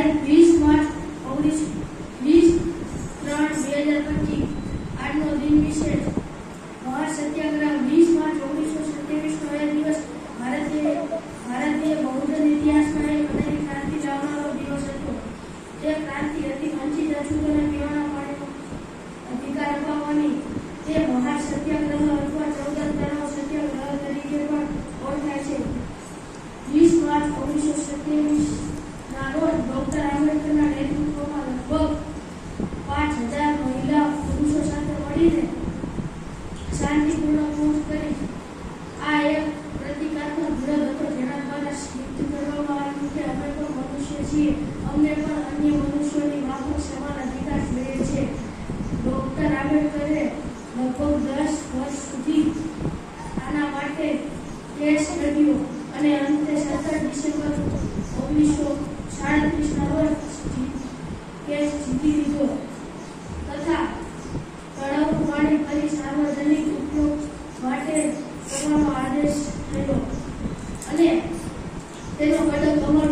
તારીખ વીસ માર્ચ ઓગણીસ વીસ અધિકાર અપાવવાની તે મહાન સત્યાગ્રહ અથવા ચૌદ તણાવ સત્યાગ્રહ તરીકે પણ ઓળખાય છે વીસ માર્ચ ઓગણીસો સત્યાવીસ ના રોજ સાથે શાંતિપૂર્વક શાંતિપૂર્ણ કરી આ એક પ્રતિકાત્મક વિરોધ હતો જેના દ્વારા સિદ્ધ કરવામાં આવ્યું કે અમે પણ મનુષ્ય છીએ. અમને પણ અન્ય મનુષ્યોની માફક સમાન અધિકાર મળે છે. ડોક્ટર આંબેડકરે લગભગ દસ વર્ષ સુધી આના માટે કેસ લડ્યો અને અંતે સત્તર ડિસેમ્બર ઓગણીસો સાડત્રીસના વર્ષ કેસ જીતી લીધો. Thanks for the